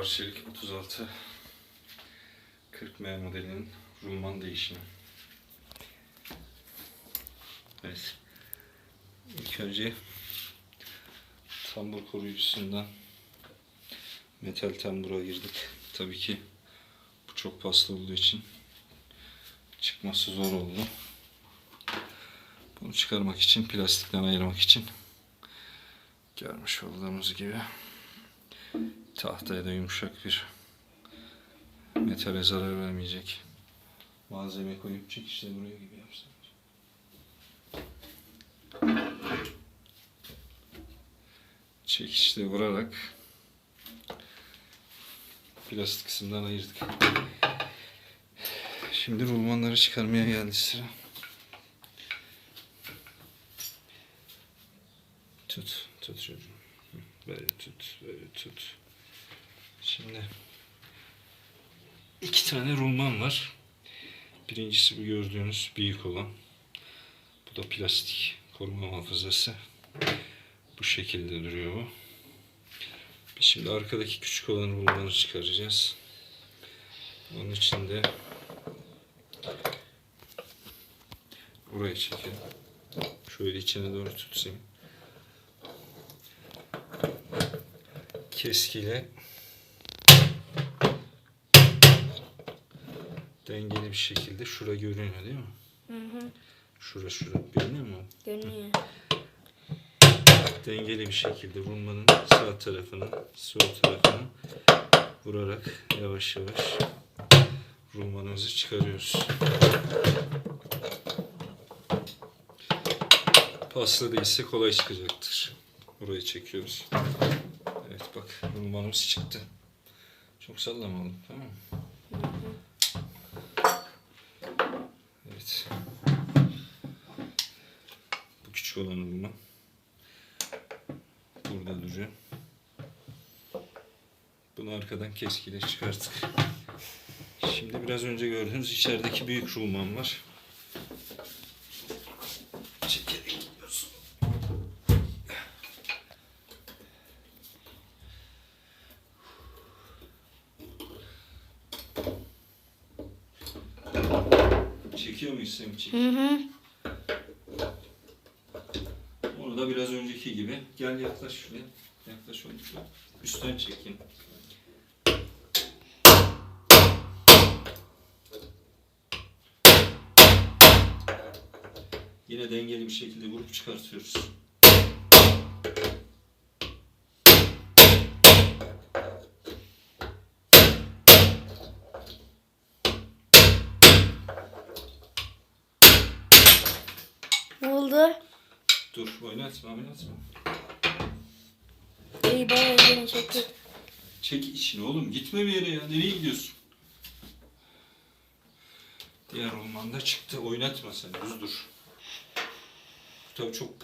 Arçelik 36 40M modelinin rulman değişimi. Evet. İlk önce tambur koruyucusundan metal tambura girdik. Tabii ki bu çok paslı olduğu için çıkması zor oldu. Bunu çıkarmak için, plastikten ayırmak için görmüş olduğumuz gibi tahtaya da yumuşak bir metale zarar vermeyecek malzeme koyup çekişle buraya gibi yapsam. Çekişle vurarak plastik kısımdan ayırdık. Şimdi rulmanları çıkarmaya geldi sıra. Tut, tut çocuğum. Böyle tut, böyle tut. Şimdi iki tane rulman var. Birincisi bu gördüğünüz büyük olan. Bu da plastik koruma muhafazası. Bu şekilde duruyor bu. Biz şimdi arkadaki küçük olan rulmanı çıkaracağız. Onun için de buraya çekelim. Şöyle içine doğru tutayım. Keskiyle dengeli bir şekilde şura görünüyor değil mi? Hı hı. Şura şura görünüyor mu? Görünüyor. Dengeli bir şekilde rulmanın sağ tarafını, sol tarafını vurarak yavaş yavaş rulmanımızı çıkarıyoruz. Paslı değilse kolay çıkacaktır. Burayı çekiyoruz. Evet bak rulmanımız çıktı. Çok sallamadım tamam mı? Bu küçük olan rulman. Burada duruyor. Bunu arkadan keskiyle çıkarttık. Şimdi biraz önce gördüğünüz içerideki büyük rulman var. Çekiyor muyuz Semih? Çek. Hı hı. Onu da biraz önceki gibi. Gel yaklaş şuraya. Yaklaş onu şuraya. Üstten çekeyim. Yine dengeli bir şekilde vurup çıkartıyoruz. Oldu? Dur oynatma oynatma. İyi bayağı yeni çekti. Çek içini oğlum gitme bir yere ya. Nereye gidiyorsun? Diğer ormanda çıktı. Oynatma sen düz dur. Bu tabii çok